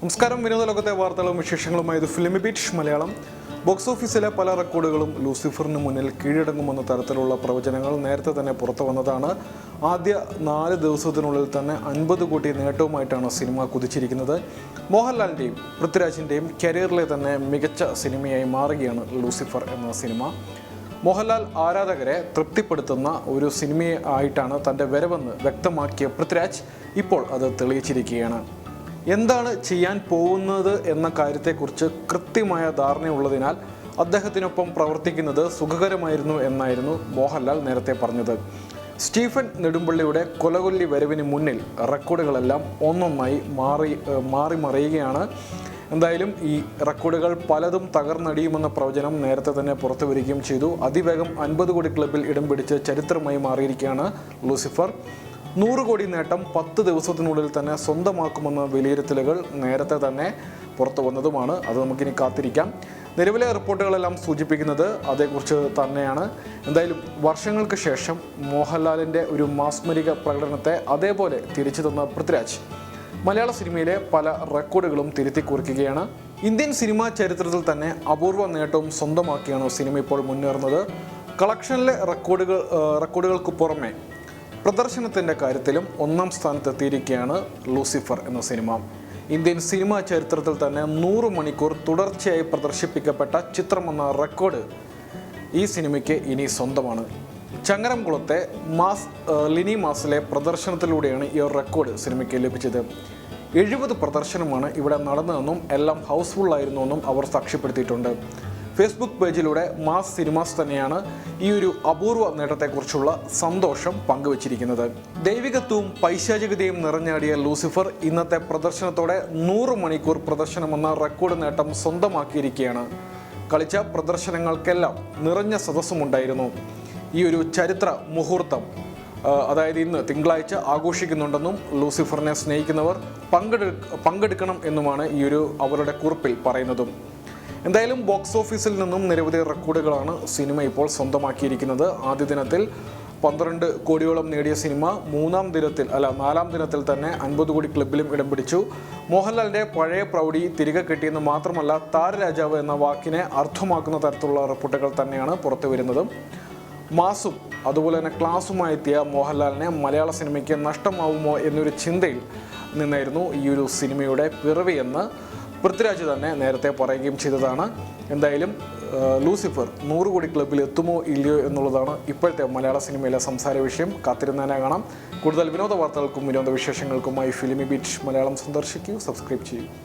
നമസ്കാരം. വിനോദ ലോകത്തെ വാർത്തകളും വിശേഷങ്ങളുമായി ഇത് ഫിലിമി ബീറ്റ് മലയാളം. ബോക്സ് ഓഫീസിലെ പല റെക്കോർഡുകളും ലൂസിഫറിന് മുന്നിൽ കീഴടങ്ങുമെന്ന തരത്തിലുള്ള പ്രവചനങ്ങൾ നേരത്തെ തന്നെ പുറത്തു വന്നതാണ്. ആദ്യ നാല് ദിവസത്തിനുള്ളിൽ തന്നെ അൻപത് കോടി നേട്ടവുമായിട്ടാണ് സിനിമ കുതിച്ചിരിക്കുന്നത്. മോഹൻലാലിന്റെയും പൃഥ്വിരാജിന്റെയും കരിയറിലെ തന്നെ മികച്ച സിനിമയായി മാറുകയാണ് ലൂസിഫർ എന്ന സിനിമ. മോഹൻലാൽ ആരാധകരെ തൃപ്തിപ്പെടുത്തുന്ന ഒരു സിനിമയായിട്ടാണ് തന്റെ വരവെന്ന് വ്യക്തമാക്കിയ പൃഥ്വിരാജ് ഇപ്പോൾ അത് തെളിയിച്ചിരിക്കുകയാണ്. എന്താണ് ചെയ്യാൻ പോകുന്നത് എന്ന കാര്യത്തെക്കുറിച്ച് കൃത്യമായ ധാരണയുള്ളതിനാൽ അദ്ദേഹത്തിനൊപ്പം പ്രവർത്തിക്കുന്നത് സുഖകരമായിരുന്നു എന്നായിരുന്നു മോഹൻലാൽ നേരത്തെ പറഞ്ഞത്. സ്റ്റീഫൻ നെടുമ്പള്ളിയുടെ കൊലകൊല്ലി വരവിന് മുന്നിൽ റെക്കോർഡുകളെല്ലാം ഒന്നൊന്നായി മാറി മാറി മറിയുകയാണ്. എന്തായാലും ഈ റെക്കോർഡുകൾ പലതും തകർന്നടിയുമെന്ന പ്രവചനം നേരത്തെ തന്നെ പുറത്തു വരികയും ചെയ്തു. അതിവേഗം അൻപത് കോടി ക്ലബിൽ ഇടം പിടിച്ച് ചരിത്രമായി മാറിയിരിക്കുകയാണ് ലൂസിഫർ. നൂറ് കോടി നേട്ടം പത്ത് ദിവസത്തിനുള്ളിൽ തന്നെ സ്വന്തമാക്കുമെന്ന വിലയിരുത്തലുകൾ നേരത്തെ തന്നെ പുറത്തു വന്നതുമാണ്. അത് നമുക്കിനി കാത്തിരിക്കാം. നിലവിലെ റിപ്പോർട്ടുകളെല്ലാം സൂചിപ്പിക്കുന്നത് അതേക്കുറിച്ച് തന്നെയാണ്. എന്തായാലും വർഷങ്ങൾക്ക് ശേഷം മോഹൻലാലിന്റെ ഒരു മാസ്മരിക പ്രകടനത്തെ അതേപോലെ തിരിച്ചു തന്ന പൃഥ്വിരാജ്. മലയാള സിനിമയിലെ പല റെക്കോർഡുകളും തിരുത്തി കുറിക്കുകയാണ് ഇന്ത്യൻ സിനിമാ ചരിത്രത്തിൽ തന്നെ അപൂർവ നേട്ടവും സ്വന്തമാക്കിയാണ് സിനിമ ഇപ്പോൾ മുന്നേറുന്നത്. കളക്ഷനിലെ റെക്കോർഡുകൾ റെക്കോർഡുകൾക്ക് പുറമെ പ്രദർശനത്തിന്റെ കാര്യത്തിലും ഒന്നാം സ്ഥാനത്തെത്തിയിരിക്കുകയാണ് ലൂസിഫർ എന്ന സിനിമ. ഇന്ത്യൻ സിനിമാ ചരിത്രത്തിൽ തന്നെ നൂറ് മണിക്കൂർ തുടർച്ചയായി പ്രദർശിപ്പിക്കപ്പെട്ട ചിത്രമെന്ന റെക്കോർഡ് ഈ സിനിമയ്ക്ക് ഇനി സ്വന്തമാണ്. ചങ്ങരംകുളത്തെ മാസ് ലിനി മാസിലെ പ്രദർശനത്തിലൂടെയാണ് ഈ റെക്കോർഡ് സിനിമയ്ക്ക് ലഭിച്ചത്. എഴുപത് പ്രദർശനമാണ് ഇവിടെ നടന്നതെന്നും എല്ലാം ഹൗസ്ഫുള്ളായിരുന്നുവെന്നും അവർ സാക്ഷ്യപ്പെടുത്തിയിട്ടുണ്ട്. ഫേസ്ബുക്ക് പേജിലൂടെ മാസ് സിനിമാസ് തന്നെയാണ് ഈ ഒരു അപൂർവ നേട്ടത്തെക്കുറിച്ചുള്ള സന്തോഷം പങ്കുവച്ചിരിക്കുന്നത്. ദൈവികത്വവും പൈശാചികതയും നിറഞ്ഞാടിയ ലൂസിഫർ ഇന്നത്തെ പ്രദർശനത്തോടെ നൂറ് മണിക്കൂർ പ്രദർശനമെന്ന റെക്കോർഡ് നേട്ടം സ്വന്തമാക്കിയിരിക്കുകയാണ്. കളിച്ച പ്രദർശനങ്ങൾക്കെല്ലാം നിറഞ്ഞ സദസ്സുമുണ്ടായിരുന്നു. ഈ ഒരു ചരിത്ര മുഹൂർത്തം അതായത് ഇന്ന് തിങ്കളാഴ്ച ആഘോഷിക്കുന്നുണ്ടെന്നും ലൂസിഫറിനെ സ്നേഹിക്കുന്നവർ പങ്കെടു പങ്കെടുക്കണം എന്നുമാണ് ഈ ഒരു അവരുടെ കുറിപ്പിൽ പറയുന്നതും. എന്തായാലും ബോക്സ് ഓഫീസിൽ നിന്നും നിരവധി റെക്കോർഡുകളാണ് സിനിമ ഇപ്പോൾ സ്വന്തമാക്കിയിരിക്കുന്നത്. ആദ്യ ദിനത്തിൽ പന്ത്രണ്ട് കോടിയോളം നേടിയ സിനിമ മൂന്നാം ദിനത്തിൽ അല്ല നാലാം ദിനത്തിൽ തന്നെ അൻപത് കോടി ക്ലബിലും ഇടം പിടിച്ചു. മോഹൻലാലിന്റെ പഴയ പ്രൗഢി തിരികെ കിട്ടിയെന്ന് മാത്രമല്ല താരരാജാവ് എന്ന വാക്കിനെ അർത്ഥമാക്കുന്ന തരത്തിലുള്ള റിപ്പോർട്ടുകൾ തന്നെയാണ് പുറത്തു വരുന്നത്. മാസും അതുപോലെ തന്നെ ക്ലാസ്സുമായി എത്തിയ മോഹൻലാലിനെ മലയാള സിനിമയ്ക്ക് നഷ്ടമാവുമോ എന്നൊരു ചിന്തയിൽ നിന്നായിരുന്നു ഈ ഒരു സിനിമയുടെ പിറവി എന്ന് പൃഥ്വിരാജ് തന്നെ നേരത്തെ പറയുകയും ചെയ്തതാണ്. എന്തായാലും ലൂസിഫർ നൂറ് കോടി ക്ലബിൽ എത്തുമോ ഇല്ലയോ എന്നുള്ളതാണ് ഇപ്പോഴത്തെ മലയാള സിനിമയിലെ സംസാര വിഷയം. കാത്തിരുന്നതിനെ കാണാം. കൂടുതൽ വിനോദ വാർത്തകൾക്കും വിനോദ വിശേഷങ്ങൾക്കുമായി ഫിലിമി ബീറ്റ് മലയാളം സന്ദർശിക്കൂ. സബ്സ്ക്രൈബ് ചെയ്യൂ.